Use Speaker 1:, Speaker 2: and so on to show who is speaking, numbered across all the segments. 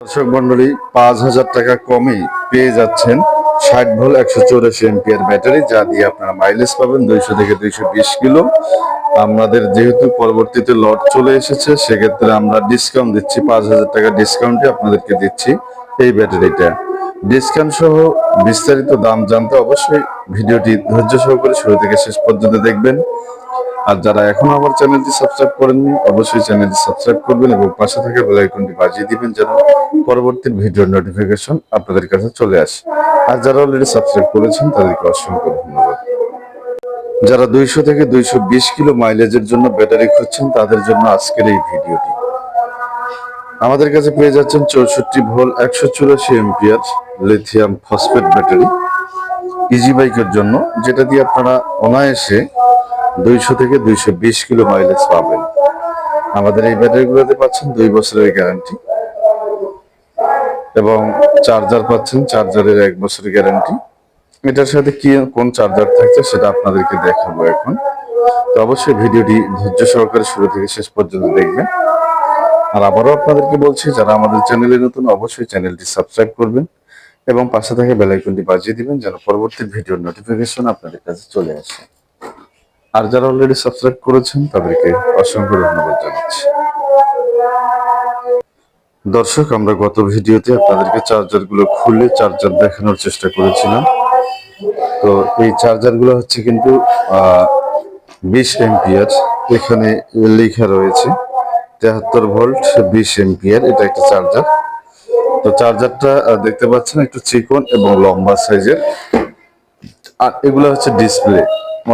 Speaker 1: দর্শক মন্ডলী, পাঁচ হাজার টাকা কমে পেয়ে যাচ্ছেন ষাট ভোল একশো চৌরাশি এমপিআর ব্যাটারি, যা দিয়ে আপনারা মাইলেজ পাবেন দুইশো থেকে দুইশো বিশ কিলো। আমাদের যেহেতু পরবর্তীতে লট চলে এসেছে, সেক্ষেত্রে আমরা ডিসকাউন্ট দিচ্ছি, পাঁচ হাজার টাকা ডিসকাউন্টে আপনাদেরকে দিচ্ছি এই ব্যাটারিটা। ডিসকাউন্ট সহ বিস্তারিত দাম জানতে অবশ্যই ভিডিওটি ধৈর্য সহকারে শুরু থেকে শেষ পর্যন্ত দেখবেন। আর যারা এখনও আমার চ্যানেলটি সাবস্ক্রাইব করেননি, অবশ্যই চ্যানেলটি সাবস্ক্রাইব করবেন এবং পাশে থাকা বেল আইকনটি বাজিয়ে দিবেন যেন পরবর্তী ভিডিওর নোটিফিকেশন আপনাদের কাছে চলে আসে। আর যারা অলরেডি সাবস্ক্রাইব করেছেন, তাদেরকে অসংখ্য ধন্যবাদ। যারা দুইশো থেকে দুইশো বিশ কিলো মাইলেজের জন্য ব্যাটারি খুঁজছেন, তাদের জন্য আজকের এই ভিডিওটি আমাদের কাছে পেয়ে যাচ্ছেন চৌষট্টি ভোল একশো চুরাশি এমপিআর লিথিয়াম ফসফেট ব্যাটারি ইজি বাইকের জন্য, যেটা দিয়ে আপনারা অনায়াসে দুইশো থেকে দুইশো বিশ কিলো মাইলেজ পাবেন। আমাদের এই ব্যাটারিগুলোতে পাচ্ছেন দুই বছরের গ্যারান্টি এবং চার্জার পাচ্ছেন চার্জারের এক বছরের গ্যারান্টি এটার সাথে কি, কোন চার্জার থাকছে সেটা আপনাদেরকে দেখাবো এখন। তো অবশ্যই ভিডিওটি ধৈর্য সহকারে শুরু থেকে শেষ পর্যন্ত দেখবেন। আর আবারও আপনাদেরকে বলছি, যারা আমাদের চ্যানেলে নতুন, অবশ্যই চ্যানেলটি সাবস্ক্রাইব করবেন এবং পাশে থাকা বেল আইকনটি বাজিয়ে দিবেন, যেন পরবর্তী ভিডিওর নোটিফিকেশন আপনাদের কাছে চলে আসে। আর যারা অলরেডি সাবস্ক্রাইব করেছেন, তাদেরকে অসংখ্য ধন্যবাদ জানাচ্ছি। দর্শক, আমরা গত ভিডিওতে আপনাদেরকে চার্জারগুলো খুলে চার্জার দেখানোর চেষ্টা করেছিলাম। তো এই চার্জারগুলো হচ্ছে কিন্তু বিশ এমপিয়ার এখানে লেখা রয়েছে, তেহাত্তর ভোল্ট বিশ এমপিয়ার এটা একটা চার্জার তো চার্জারটা দেখতে পাচ্ছেন একটু চিকন এবং লম্বা সাইজের আর এগুলো হচ্ছে ডিসপ্লে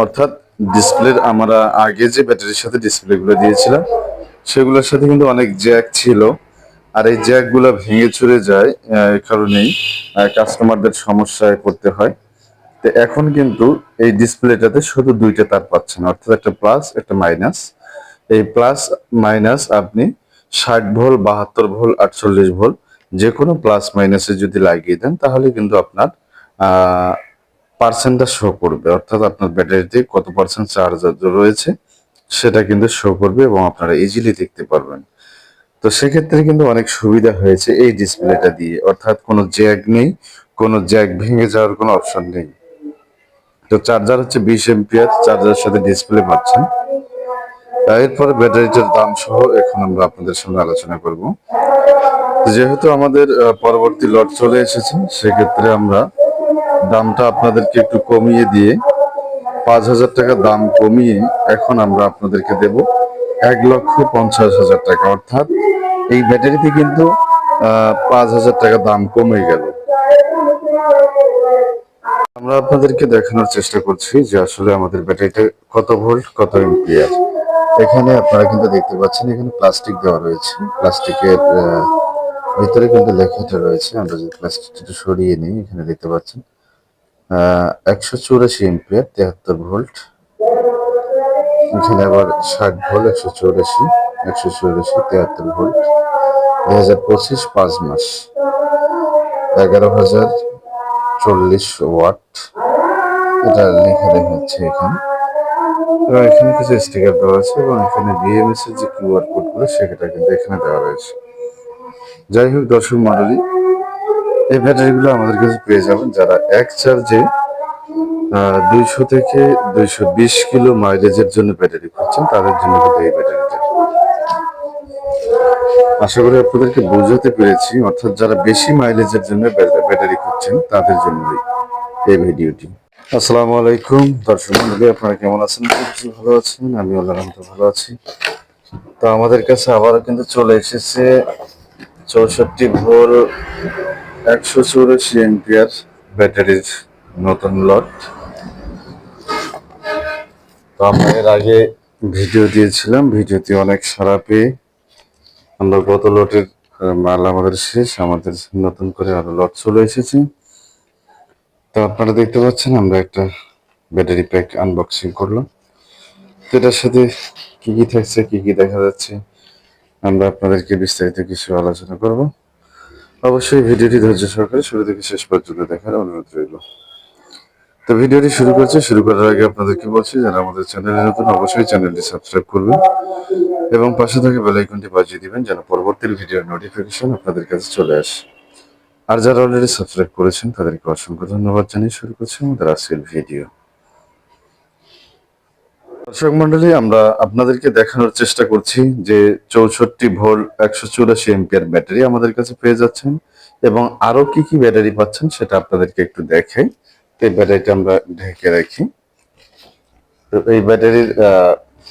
Speaker 1: অর্থাৎ ডিসপ্লের আমরা আগে যে ব্যাটারির সাথে ডিসপ্লে গুলো দিয়েছিলাম, সেগুলোর সাথে কিন্তু অনেক জ্যাক ছিল। আর এই জ্যাকগুলো ভেঙে চুরে যায় কারণেই কাস্টমারদের সমস্যায় পড়তে হয়। তো এখন কিন্তু এই ডিসপ্লেটাতে শুধু দুইটা তার পাচ্ছেন, অর্থাৎ একটা প্লাস একটা মাইনাস এই প্লাস মাইনাস আপনি ষাট ভোল, বাহাত্তর ভোল, আটচল্লিশ ভোল যে কোনো প্লাস মাইনাসে যদি লাগিয়ে দেন, তাহলে কিন্তু আপনার পার্সেন্টটা শো করবে। অর্থাৎ আপনার ব্যাটারিতে কত পার্সেন্ট চার্জ রয়েছে, সেটা কিন্তু শো করবে এবং আপনারা ইজিলি দেখতে পারবেন। তো সেক্ষেত্রে কিন্তু অনেক সুবিধা হয়েছে এই ডিসপ্লেটা দিয়ে। অর্থাৎ কোনো জ্যাক নেই, কোনো জ্যাক ভেঙে যাওয়ার কোনো অপশন নেই। তো চার্জার হচ্ছে বিশ এমপিআর চার্জারের সাথে ডিসপ্লে পাচ্ছেন। এরপরে ব্যাটারিটার দাম সহ এখন আমরা আপনাদের সঙ্গে আলোচনা করব। যেহেতু আমাদের পরবর্তী লট চলে এসেছে, সেক্ষেত্রে আমরা দামটা আপনাদেরকে একটু কমিয়ে দিয়ে পাঁচ হাজার টাকা দাম কমিয়ে এখন আমরা আপনাদেরকে দেব এক লক্ষ পঞ্চাশ হাজার টাকা। অর্থাৎ এই ব্যাটারিতে কিন্তু পাঁচ হাজার টাকা দাম কমে গেল। আমরা আপনাদেরকে দেখানোর চেষ্টা করছি যে আসলে আমাদের ব্যাটারিটা কত ভোল্ট, কত এম্পিয়ার এখানে আপনারা কিন্তু দেখতে পাচ্ছেন, এখানে প্লাস্টিক দেওয়া রয়েছে। প্লাস্টিকের ভিতরে কিন্তু লেখাটা রয়েছে। আমরা যদি প্লাস্টিকটা সরিয়ে নিই, এখানে দেখতে পাচ্ছেন। একশো চৌরাশি এম্পিয়ার তেহাত্তর ভোল্ট। এখানে আবার ষাট ভোল্ট, একশো চৌরাশি একশো চৌরাশি, তেহাত্তর ভোল্ট। দুই হাজার পঁচিশ, পাঁচ মাস। এগারো হাজার চল্লিশ ওয়াট। এটা লেখা দেখা যাচ্ছে এখানে। এবং এখানে কিছু স্টিকার দেওয়া আছে এবং এখানে বিএমএস এর যে কিউআর কোডগুলো, সেটা কিন্তু এখানে দেওয়া রয়েছে। যাই হোক, দর্শক মন্ডলী এই ব্যাটারিগুলো আমাদের কাছে পেয়ে যাবেন যারা এক চার্জে দুইশো থেকে দুইশো বিশ কিলো মাইলেজের জন্য ব্যাটারি খুঁজছেন, তাদের জন্য কিন্তু এই ব্যাটারিটা আশা করি আপনাদেরকে বোঝাতে পেরেছি, অর্থাৎ যারা বেশি মাইলেজের জন্য ব্যাটারি খুঁজছেন, তাদের জন্য এই ভিডিওটি আসসালামু আলাইকুম, দর্শক মন্ডলী, আপনারা কেমন আছেন? ভালো আছেন, আমি আল্লাহ ভালো আছি। তো আমাদের কাছে আবারও কিন্তু চলে এসেছে চৌষট্টি ভোল একশো চৌরাশি এমপিয়ার ব্যাটারির নতুন লট। তো আমরা এর আগে ভিডিও দিয়েছিলাম, ভিডিওতে অনেক সারা পেয়ে আমরা গত লটের মাল আমাদের শেষ, আমাদের নতুন করে আরও লট চলে এসেছে। তো আপনারা দেখতে পাচ্ছেন, আমরা একটা ব্যাটারি প্যাক আনবক্সিং করলাম। তো এটার সাথে কি কি থাকছে, কি কি দেখা যাচ্ছে, আমরা আপনাদেরকে বিস্তারিত কিছু আলোচনা করব। অবশ্যই ভিডিওটি ধৈর্য সহকারে শুরু থেকে শেষ পর্যন্ত দেখার অনুরোধ রইল। তো ভিডিওটি শুরু করছে। শুরু করার আগে আপনাদেরকে বলছি, যারা আমাদের চ্যানেলে নতুন, অবশ্যই চ্যানেলটি সাবস্ক্রাইব করবেন এবং পাশে থেকে বেল আইকনটি বাজিয়ে দিবেন যেন পরবর্তী ভিডিওর নোটিফিকেশন আপনাদের কাছে চলে আসে। আর যারা অলরেডি সাবস্ক্রাইব করেছেন, তাদেরকে অসংখ্য ধন্যবাদ জানিয়ে শুরু করছি আমাদের আজকের ভিডিও দর্শক মন্ডলী, আমরা আপনাদেরকে দেখানোর চেষ্টা করছি যে চৌষট্টি ভোল্ট একশো চুরাশি এম্পিয়ার ব্যাটারি আমাদের কাছে পেয়ে যাচ্ছেন এবং আরও কি কি ব্যাটারি পাচ্ছেন সেটা আপনাদেরকে একটু দেখাই। এই ব্যাটারিটা আমরা ঢেকে রাখি। এই ব্যাটারির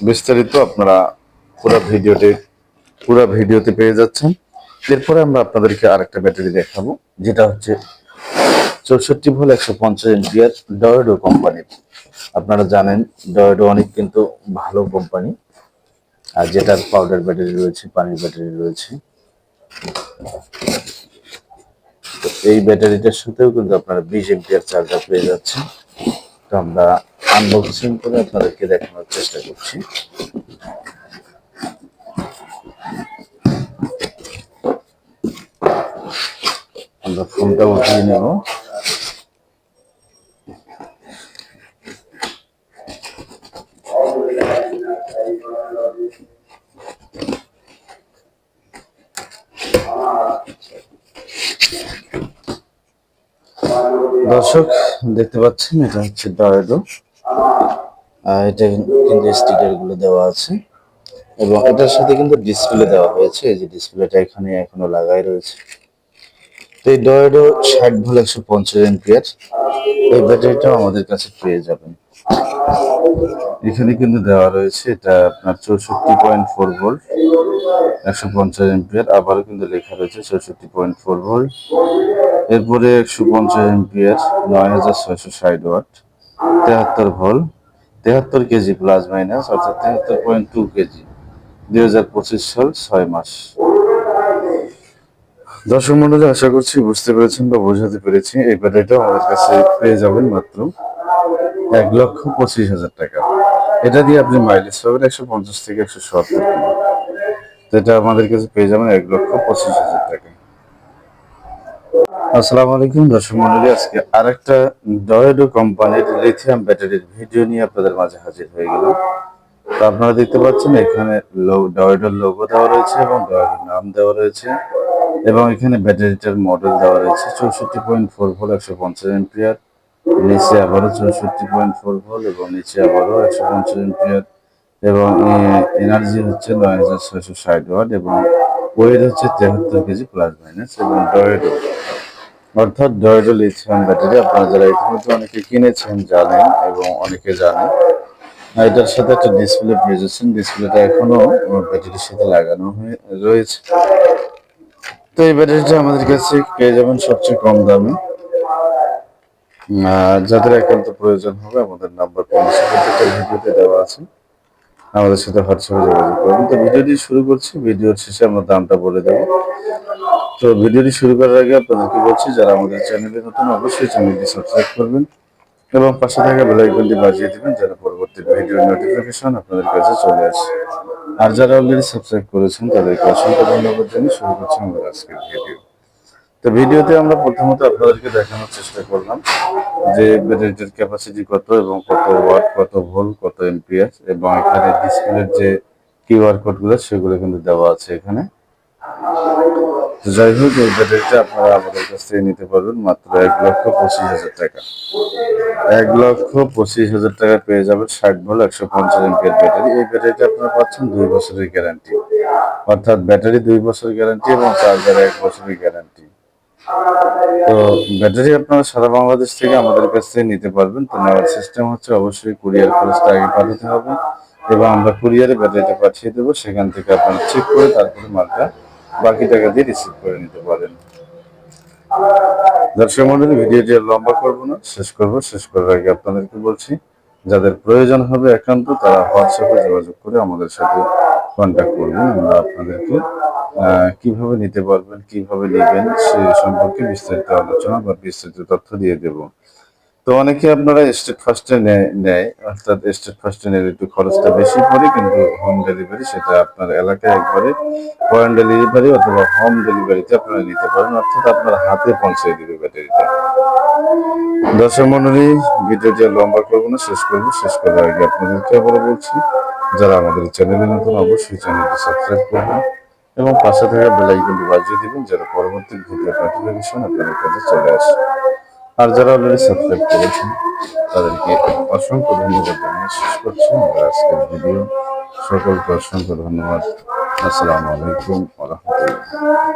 Speaker 1: বিস্তারিত আপনারা পুরো ভিডিওতে পুরো ভিডিওতে পেয়ে যাচ্ছেন। এরপরে আমরা আপনাদেরকে আরেকটা ব্যাটারি দেখাবো, যেটা হচ্ছে চৌষট্টি ভোল্ট একশো পঞ্চাশ এম্পিয়ার ডয়েডো কোম্পানির আপনারা জানেন ডয়েডো অনেক কিন্তু ভালো কোম্পানি আর যেটার পাউডার ব্যাটারি রয়েছে, পানির ব্যাটারি রয়েছে। তো এই ব্যাটারিটার সাথেও কিন্তু আপনারা বিশ এম্পিয়ার চার্জার পেয়ে যাচ্ছেন। তো আমরা আনবক্সিং করে আপনাদেরকে দেখানোর চেষ্টা করছি। আমরা ফোনটা উঠিয়ে নেব। দর্শক, দেখতে পাচ্ছেন, এটা হচ্ছে ডয়েডো এটা কিন্তু স্টিকারগুলো দেওয়া আছে। এবং এটার সাথে কিন্তু ডিসপ্লে দেওয়া হয়েছে। এই যে ডিসপ্লেটা এখানে এখনও লাগাই রয়েছে। তো এই ডয়েডো ষাট ভোল্ট একশো পঞ্চাশ এম্পিয়ার। এই ব্যাটারিটাও আমাদের কাছে পেয়ে যাবেন। এখানে কিন্তু দেওয়া রয়েছে, এটা আপনার চৌষট্টি পয়েন্ট ফোর ভোল্ট একশো পঞ্চাশ এম্পিয়ার আবারও কিন্তু লেখা রয়েছে চৌষট্টি পয়েন্ট ফোর ভোল্ট এরপরে একশো পঞ্চাশ এম্পিয়ার নয় হাজার ছয়শো ষাট ওয়াট তেহাত্তর ভোল্ট তেহাত্তর কেজি প্লাস মাইনাস অর্থাৎ তেহাত্তর পয়েন্ট টু কেজি, দুই হাজার পঁচিশ সাল ছয় মাস। দর্শক মন্ডলী, আশা করছি বুঝতে পেরেছেন বা বোঝাতে পেরেছি, এই ব্যাটারিটা আমাদের কাছে পেয়ে যাবেন মাত্র। এক লক্ষ পঁচিশ হাজার টাকা। এটা দিয়ে আপনি মাইলেজ পাবেন একশো পঞ্চাশ থেকে একশো সত্তর তো এটা আমাদের কাছে পেয়ে যাবেন এক লক্ষ পঁচিশ হাজার টাকা। আসসালামু আলাইকুম দর্শক মন্ডলী, আজকে আরেকটা ডয়েডো কোম্পানির লিথিয়াম ব্যাটারির ভিডিও নিয়ে আপনাদের মাঝে হাজির হয়ে গেলাম। তো আপনারা দেখতে পাচ্ছেন এখানে ডয়েডোর লোগো দেওয়া রয়েছে এবং ডয়েডোর নাম দেওয়া রয়েছে এবং এখানে ব্যাটারিটার মডেল দেওয়া রয়েছে। চৌষট্টি পয়েন্ট ফোর ভোল্ট একশো পঞ্চাশ এম্পিয়ার নিচে আবারও চৌষট্টি পয়েন্ট ফোর ভোল্ট এবং নিচে আবারও একশো পঞ্চাশ এম্পিয়ার এবং এনার্জি হচ্ছে নয় হাজার ছয়শো ষাট ওয়াট এবং ওয়েট হচ্ছে তেহাত্তর কেজি প্লাস মাইনাস এবং ডয়েডো অর্থাৎ ডয়েডো লিথিয়াম ব্যাটারি আপনারা যারা ইতিমধ্যে অনেকে কিনেছেন জানেন এবং অনেকে জানেন এটার সাথে একটা ডিসপ্লে পেয়ে যাচ্ছেন ডিসপ্লেটা এখনও ব্যাটারির সাথে লাগানো হয়ে, রয়েছে। তো এই ব্যাটারিটা আমাদের কাছে পেয়ে যাবেন সবচেয়ে কম দামে। যাদের একান্ত প্রয়োজন হবে, আমাদের নাম্বার ভিডিওতে দেওয়া আছে। আমাদের সাথে হোয়াটসঅ্যাপে যোগাযোগ করবেন তো ভিডিওটি শুরু করছি। ভিডিওর শেষে আমরা দামটা বলে দেবো। তো ভিডিওটি শুরু করার আগে আপনাদেরকে বলছি, যারা আমাদের চ্যানেলে নতুন, অবশ্যই চ্যানেলটি সাবস্ক্রাইব করবেন এবং পাশে থাকা বেল আইকনটি বাজিয়ে দেবেন, যেন পরবর্তী ভিডিওর নোটিফিকেশন আপনাদের কাছে চলে আসে। আর যারা অলরেডি সাবস্ক্রাইব করেছেন, তাদেরকে অসংখ্য ধন্যবাদ জানিয়ে শুরু করছি আমাদের আজকের ভিডিও তো ভিডিওতে আমরা প্রথমত আপনাদেরকে দেখানোর চেষ্টা করলাম যে ব্যাটারিটার ক্যাপাসিটি কত এবং কত ওয়াট কত ভোল্ট কত এম্পিয়ার এবং এখানে ডিসপ্লের যে কিউআর কোডগুলো সেগুলো কিন্তু দেওয়া আছে এখানে। যাই হোক, এই ব্যাটারিটা আপনারা আমাদের কাছ থেকে নিতে পারবেন মাত্র এক লক্ষ পঁচিশ হাজার টাকা। এক লক্ষ পঁচিশ হাজার টাকা পেয়ে যাবেন ষাট ভোল্ট একশো পঞ্চাশ এমপিয়ার ব্যাটারি। এই ব্যাটারিটা আপনারা পাচ্ছেন দুই বছরের গ্যারান্টি অর্থাৎ ব্যাটারি দুই বছর গ্যারান্টি এবং চার্জার এক বছরের গ্যারান্টি তো ব্যাটারি আপনারা সারা বাংলাদেশ থেকে আমাদের কাছ থেকে নিতে পারবেন। তো নেওয়ার সিস্টেম হচ্ছে অবশ্যই কুরিয়ার খরচটা আগে পাঠাতে হবে এবং আমরা কুরিয়ারে ব্যাটারিটা পাঠিয়ে দেবো। সেখান থেকে আপনারা চেক করে তারপরে মালটা বাকি টাকা দিয়ে রিসিভ করে নিতে পারেন। দর্শক মন্ডলী, ভিডিওটি লম্বা করব না, শেষ করব। শেষ করার আগে আপনাদেরকে বলছি, যাদের প্রয়োজন হবে একান্ত তারা হোয়াটসঅ্যাপে যোগাযোগ করে আমাদের সাথে কন্ট্যাক্ট করবেন আমরা আপনাদেরকে কীভাবে নিতে পারবেন, কীভাবে নেবেন সে সম্পর্কে বিস্তারিত আলোচনা বা বিস্তারিত তথ্য দিয়ে দেব। তো অনেকে আপনারা স্টেট ফার্স্টে নেয়, অর্থাৎ স্টেট ফার্স্টে নিলে একটু খরচটা বেশি পড়ে, কিন্তু হোম ডেলিভারি সেটা আপনার এলাকায় একবারে পয়েন্ট ডেলিভারি অথবা হোম ডেলিভারিতে আপনারা নিতে পারেন, অর্থাৎ আপনার হাতে পৌঁছে দিবে ব্যাটারিটা। দর্শক মন্ডলী, ভিডিওটি লম্বা করব না, শেষ করব, শেষ করার আগে আপনাদেরকে আবারও বলছি যারা আমাদের চ্যানেলে নতুন, অবশ্যই চ্যানেলটি সাবস্ক্রাইব করবেন এবং পাশে থাকা বেল আইকনটি বাজিয়ে দিবেন যারা পরবর্তী ভিডিও নোটিফিকেশন আপনাদের কাছে চলে আসে। আর যারা অলরেডি সাবস্ক্রাইব করেছেন, তাদেরকে অসংখ্য ধন্যবাদ জানিয়ে শেষ করছি। আমরা আজকের ভিডিও সকলকে অসংখ্য ধন্যবাদ। আসসালামু আলাইকুম রহমতুল্লাহ।